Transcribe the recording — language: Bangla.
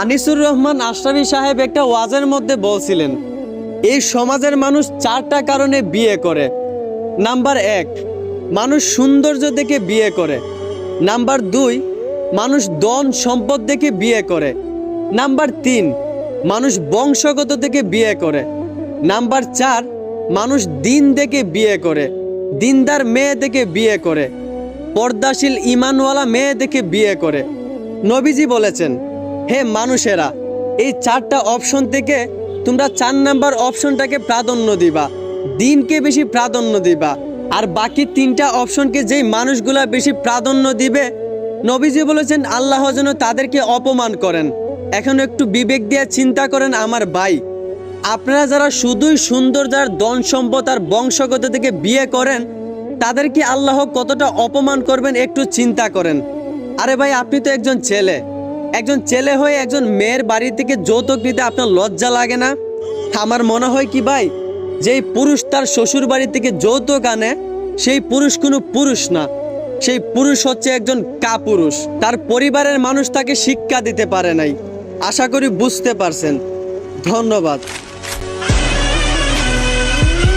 আনিসুর রহমান আশরাফি সাহেব একটা ওয়াজের মধ্যে বলছিলেন, এই সমাজের মানুষ চারটা কারণে বিয়ে করে। নাম্বার এক, মানুষ সৌন্দর্য দেখে বিয়ে করে। নাম্বার দুই, মানুষ ধন সম্পদ দেখে বিয়ে করে। নাম্বার তিন, মানুষ বংশগত থেকে বিয়ে করে। নাম্বার চার, মানুষ দিন দেখে বিয়ে করে। দিনদার মেয়ে দেখে বিয়ে করে। পর্দাশীল ইমানওয়ালা মেয়ে দেখে বিয়ে করে। নবীজি বলেছেন হে মানুষেরা, এই চারটা অপশন থেকে তোমরা চার নাম্বার অপশনটাকে প্রাধান্য দিবা, দিনকে বেশি প্রাধান্য দিবা, আর বাকি তিনটা অপশনকে যেই মানুষগুলা বেশি প্রাধান্য দিবে, নবীজি বলেছেন, আল্লাহ যেন তাদেরকে অপমান করেন। এখন একটু বিবেক দিয়ে চিন্তা করেন আমার ভাই, আপনারা যারা শুধুই সুন্দর যার ধন সম্পদ আর বংশগত থেকে বিয়ে করেন তাদেরকে আল্লাহ কতটা অপমান করবেন একটু চিন্তা করেন। আরে ভাই, আপনি তো একজন ছেলে একজন ছেলে হয়ে একজন মেয়ের বাড়ি থেকে যৌতুক নিতে আপনার লজ্জা লাগে না? আমার মনে হয় কি ভাই, যেই পুরুষ তার শ্বশুর বাড়ি থেকে যৌতুক আনে, সেই পুরুষ কোনো পুরুষ না। সেই পুরুষ হচ্ছে একজন কাপুরুষ। তার পরিবারের মানুষ তাকে শিক্ষা দিতে পারে নাই। আশা করি বুঝতে পারছেন। ধন্যবাদ।